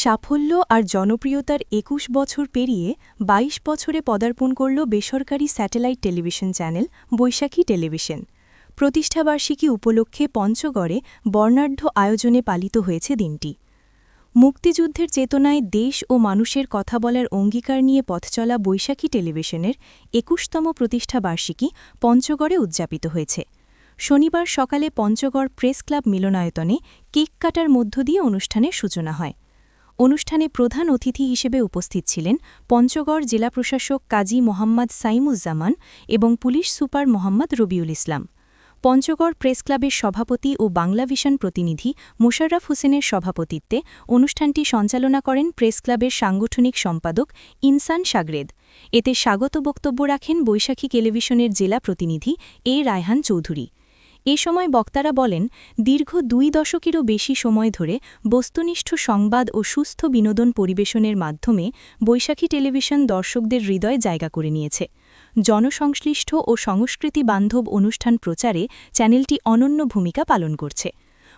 সাফল্য আর জনপ্রিয়তার একুশ বছর পেরিয়ে ২২ বছরে পদার্পণ করল বেসরকারি satellite television channel Baishakhi television. প্রতিষ্ঠাবার্ষিকী উপলক্ষে পঞ্চগড়ে বর্ণাঢ্য আয়োজনে পালিত হয়েছে দিনটি। মুক্তিযুদ্ধের চেতনায় দেশ ও মানুষের কথা বলার অঙ্গীকার নিয়ে পথ চলা বৈশাখী টেলিভিশনের একুশতম প্রতিষ্ঠাবার্ষিকী পঞ্চগড়ে উদযাপিত হয়েছে। শনিবার সকালে পঞ্চগড় প্রেস ক্লাব মিলনায়তনে কেক কাটার মধ্য দিয়ে অনুষ্ঠানের সূচনা হয়। অনুষ্ঠানে প্রধান অতিথি হিসেবে উপস্থিত ছিলেন পঞ্চগড় জেলা প্রশাসক কাজী মোহাম্মদ সাইমুজ্জামান এবং police super Mohammad Rabiul Islam. Panchagarh press ক্লাবের সভাপতি ও বাংলাভিশন প্রতিনিধি মোশাররফ হোসেনের সভাপতিত্বে অনুষ্ঠানটি সঞ্চালনা করেন প্রেস ক্লাবের সাংগঠনিক সম্পাদক ইনসান সাগরেদ। এতে স্বাগত বক্তব্য রাখেন বৈশাখী টেলিভিশনের জেলা প্রতিনিধি এ রায়হান চৌধুরী। এ সময় বক্তারা বলেন, দীর্ঘ দুই দশকেরও বেশি সময় ধরে বস্তুনিষ্ঠ সংবাদ ও সুস্থ বিনোদন পরিবেশনের মাধ্যমে বৈশাখী টেলিভিশন দর্শকদের হৃদয় জায়গা করে নিয়েছে। জনসংশ্লিষ্ট ও সংস্কৃতি বান্ধব অনুষ্ঠান প্রচারে চ্যানেলটি অনন্য ভূমিকা পালন করছে।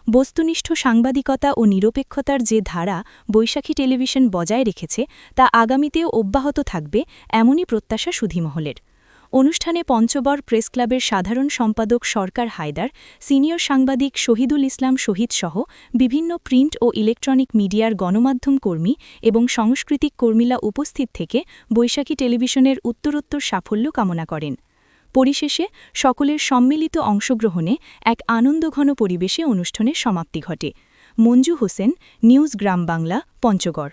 বস্তুনিষ্ঠ সাংবাদিকতা ও নিরপেক্ষতার যে ধারা বৈশাখী টেলিভিশন বজায় রেখেছে, তা আগামীতেও অব্যাহত থাকবে, এমনই প্রত্যাশা সুধীমহলের। অনুষ্ঠানে পঞ্চবর প্রেস ক্লাবের সাধারণ সম্পাদক সরকার হায়দার, সিনিয়র সাংবাদিক শহীদুল ইসলাম শহীদ সহ বিভিন্ন প্রিন্ট ও ইলেকট্রনিক মিডিয়ার গণমাধ্যম কর্মী এবং সাংস্কৃতিক কর্মীরা উপস্থিত থেকে বৈশাখী টেলিভিশনের উত্তরোত্তর সাফল্য কামনা করেন। পরিশেষে সকলের সম্মিলিত অংশগ্রহণে এক আনন্দঘন পরিবেশে অনুষ্ঠানের সমাপ্তি ঘটে। মঞ্জু হোসেন, নিউজ গ্রাম বাংলা, পঞ্চগড়।